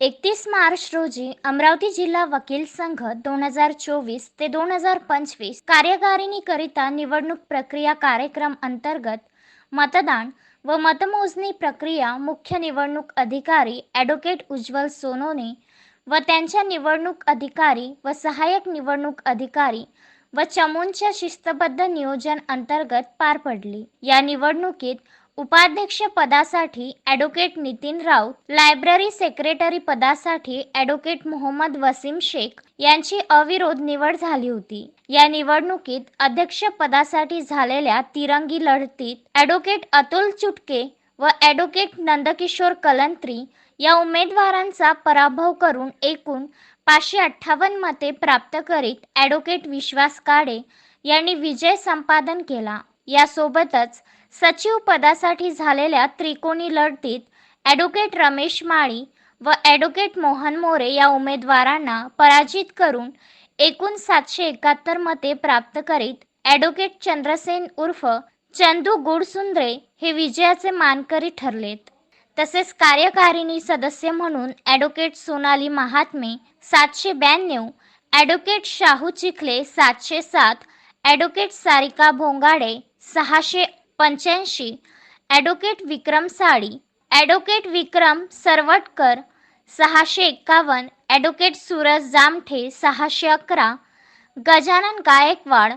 एकतीस मार्च रोजी अमरावती जिल्हा वकील संघ दोन हजार चोवीस ते दोन हजार पंचवीस कार्यकारिणीकरिता निवडणूक प्रक्रिया कार्यक्रम अंतर्गत मतदान व मतमोजणी प्रक्रिया मुख्य निवडणूक अधिकारी ॲडव्होकेट उज्ज्वल सोनोने व त्यांच्या निवडणूक अधिकारी व सहाय्यक निवडणूक अधिकारी व चमूंच्या शिस्तबद्ध नियोजन अंतर्गत पार पडली. या निवडणुकीत उपाध्यक्ष पदासाठी advocate Nitin Raut library secretary पदासाठी ॲडव्होकेट मोहम्मद वसीम शेख यांची अविरोध निवड झाली होती. या निवडणुकीत अध्यक्ष पदासाठी झालेल्या तिरंगी लढतीत ॲडव्होकेट अतुल चुटके व ॲडव्होकेट नंदकिशोर कलंत्री या उमेदवारांचा पराभव करून एकूण पाचशे अठ्ठावन्न मते प्राप्त करीत ॲडव्होकेट विश्वास काडे यांनी विजय संपादन केला. यासोबतच सचिव पदासाठी झालेल्या त्रिकोणी लढतीत ॲडव्होकेट रमेश माळी व ॲडव्होकेट मोहन मोरे या उमेदवारांना पराजित करून एकूण सातशे एकाहत्तर मते प्राप्त करीत ॲडव्होकेट चंद्रसेन उर्फ चंदू गुडसुंद्रे हे विजयाचे मानकरी ठरलेत. तसेच कार्यकारिणी सदस्य म्हणून ॲडव्होकेट सोनाली महात्मे सातशे ब्याण्णव ॲडव्होकेट शाहू चिखले सातशे सात ॲडव्होकेट सारिका भोंगाडे सहाशे पंच्याऐंशी. ॲडव्होकेट विक्रम साडी ॲडव्होकेट विक्रम सरवटकर सहाशे एक्कावन्न. ॲडव्होकेट सूरज जामठे सहाशे अकरा. गजानन गायकवाड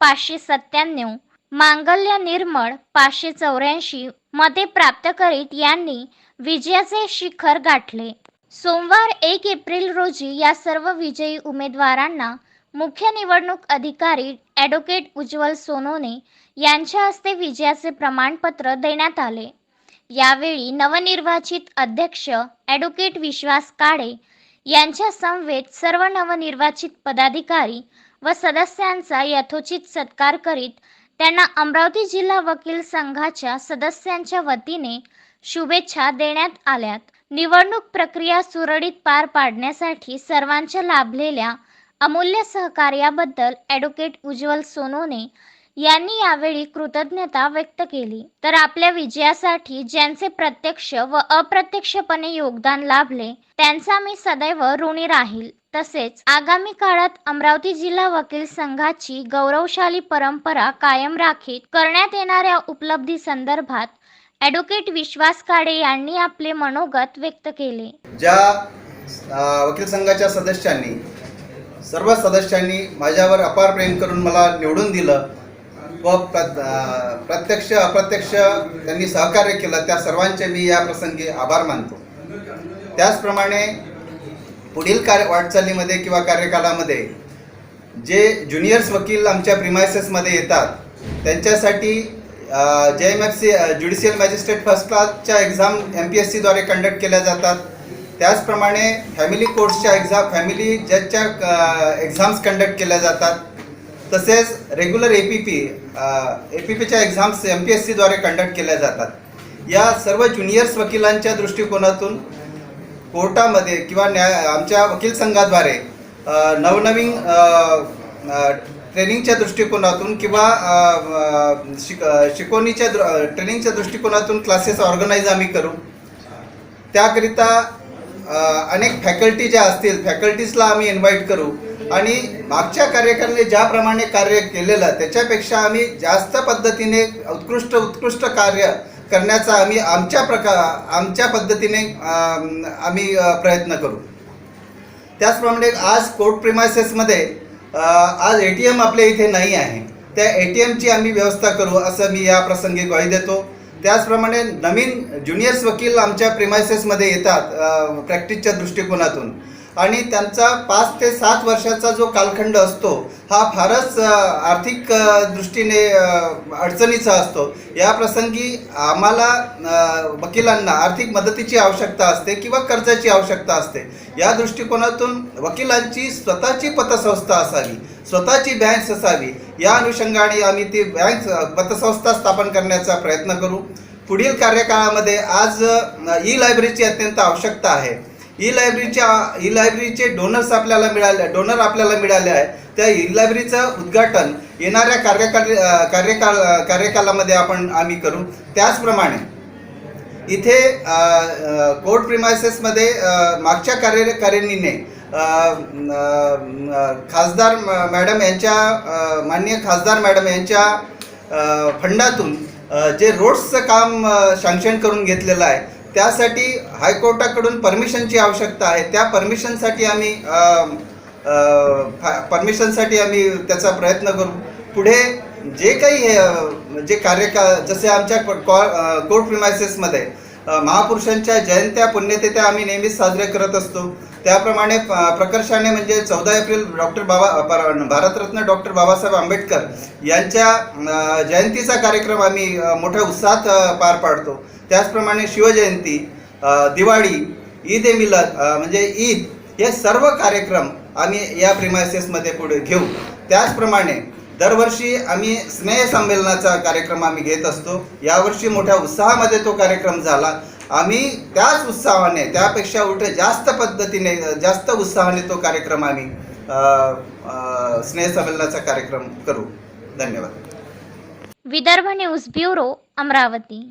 पाचशे सत्त्याण्णव. मांगल्य निर्मळ पाचशे चौऱ्याऐंशी. मते प्राप्त करीत यांनी विजयाचे शिखर गाठले. सोमवार एक एप्रिल रोजी या सर्व विजयी उमेदवारांना मुख्य निवडणूक अधिकारी ॲडव्होकेट उज्ज्वल सोनोने यांच्या हस्ते विजयाचे प्रमाणपत्र देण्यात आले. यावेळी नवनिर्वाचित अध्यक्ष ॲडव्होकेट विश्वास काडे यांच्या समवेत सर्व नवनिर्वाचित पदाधिकारी व सदस्यांचा यथोचित सत्कार करीत त्यांना अमरावती जिल्हा वकील संघाच्या सदस्यांच्या वतीने शुभेच्छा देण्यात आल्यात. निवडणूक प्रक्रिया सुरळीत पार पाडण्यासाठी सर्वांच्या लाभलेल्या अमूल्य सहकार्याबद्दल ॲडव्होकेट उज्ज्वल सोनोने यांनी यावेळी कृतज्ञता व्यक्त केली. तर आपल्या विजयासाठी ज्यांचे प्रत्यक्ष व अप्रत्यक्षपणे योगदान लाभले त्यांचा मी सदैव ऋणी राहील. तसेच आगामी काळात अमरावती जिल्हा वकील संघाची गौरवशाली परंपरा कायम राखीत करण्यात येणाऱ्या उपलब्धी संदर्भात ॲडव्होकेट विश्वास काळे यांनी आपले मनोगत व्यक्त केले. ज्या वकील संघाच्या सदस्यांनी सर्व सदस्यांनी माझ्यावर अपार प्रेम करून मला निवडून दिलं व प्र प्रत्यक्ष अप्रत्यक्ष त्यांनी सहकार्य केलं त्या सर्वांचे मी या प्रसंगी आभार मानतो. त्याचप्रमाणे पुढील कार्य वाटचालीमध्ये किंवा कार्यकालामध्ये जे ज्युनियर्स वकील आमच्या प्रिमायसेसमध्ये येतात त्यांच्यासाठी जे M F C judicial magistrate first क्लासच्या एक्झाम एम पी एस सीद्वारे कंडक्ट केल्या जातात. त्याचप्रमाणे फॅमिली कोर्ट्सच्या एक्झाम फॅमिली जजच्या एक्झाम्स कंडक्ट केल्या जातात. तसेच regular A P P A P पीच्या एक्झाम्स एम पी एस सीद्वारे कंडक्ट केल्या जातात. या सर्व ज्युनियर्स वकिलांच्या दृष्टिकोनातून कोर्टामध्ये किंवा न्याय आमच्या वकील संघाद्वारे नवनवीन ट्रेनिंगच्या दृष्टिकोनातून किंवा शिक शिकवणीच्या दृ ट्रेनिंगच्या दृष्टिकोनातून क्लासेस ऑर्गनाईज आम्ही करू. त्याकरिता अनेक फॅकल्टी ज्या असतील फॅकल्टीजला आम्ही इन्व्हाइट करू. आणि मागच्या कार्यकालाने ज्याप्रमाणे कार्य केलेलं त्याच्यापेक्षा आम्ही जास्त पद्धतीने उत्कृष्ट उत्कृष्ट कार्य करण्याचा आम्ही आमच्या प्रका आमच्या पद्धतीने आम्ही प्रयत्न करू. त्याचप्रमाणे आज कोर्ट प्रिमायसेसमध्ये आज ए टी एम आपल्या इथे नाही आहे. त्या ए टी एमची आम्ही व्यवस्था करू असं मी या प्रसंगी ग्वाही देतो. त्याचप्रमाणे नवीन ज्युनियर्स वकील आमच्या प्रिमायसेसमध्ये येतात प्रॅक्टिसच्या दृष्टिकोनातून. आणि त्यांचा पाच ते सात वर्षाचा जो कालखंड असतो हा फारच आर्थिक दृष्टीने अडचणीचा असतो. या प्रसंगी आम्हाला वकिलांना आर्थिक मदतीची आवश्यकता असते किंवा कर्जाची आवश्यकता असते. या दृष्टिकोनातून वकिलांची स्वतःची पतसंस्था असावी स्वतःची बँक असावी. या अनुषंगाने आम्ही ती बँक पतसंस्था स्थापन करण्याचा प्रयत्न करू. पुढील कार्यकाळामध्ये आज ई लायब्ररीची अत्यंत आवश्यकता आहे. ई लायब्ररीच्या ई लायब्ररीचे डोनर्स आपल्याला मिळाले डोनर आपल्याला मिळाले आहे. त्या ई लायब्ररीचं उद्घाटन येणाऱ्या कार्यकाल कार्यकाळ कार्यकाल कार्यकालामध्ये आपण आम्ही करू. त्याचप्रमाणे इथे कोर्ट प्रिमायसेसमध्ये मागच्या कार्यकारिणीने खासदार मॅडम यांच्या मान्य माननीय खासदार मॅडम यांच्या फंडातून जे रोड्सचं काम सँक्शन करून घेतलेलं आहे त्यासाठी हायकोर्टाकडून परमिशनची आवश्यकता आहे. त्या परमिशनसाठी आम्ही परमिशनसाठी आम्ही त्याचा प्रयत्न करू. पुढे जे काही जे कार्यका जसे आमच्या कोर्ट प्रिमायसेसमध्ये महापुरुषांच्या जयंत्या पुण्यतिथ्या आम्ही नेहमीच साजरे करत असतो. त्याप्रमाणे प- प्रकर्षाने म्हणजे चौदा एप्रिल डॉक्टर बाबा भारतरत्न डॉक्टर बाबासाहेब आंबेडकर यांच्या जयंतीचा कार्यक्रम आम्ही मोठ्या उत्साहात पार पाडतो. त्याचप्रमाणे शिवजयंती दिवाळी ईद ए मिलद म्हणजे ईद हे सर्व कार्यक्रम आम्ही या प्रिमायसेसमध्ये पुढे घेऊ. त्याचप्रमाणे दरवर्षी आम्ही स्नेहसंमेलनाचा कार्यक्रम आम्ही घेत असतो. यावर्षी मोठ्या उत्साहामध्ये तो कार्यक्रम झाला. आम्ही त्याच उत्साहाने त्यापेक्षा उलट जास्त पद्धतीने जास्त उत्साहाने तो कार्यक्रम आम्ही स्नेहसंमेलनाचा कार्यक्रम करू. धन्यवाद. Vidarbha news bureau Amravati.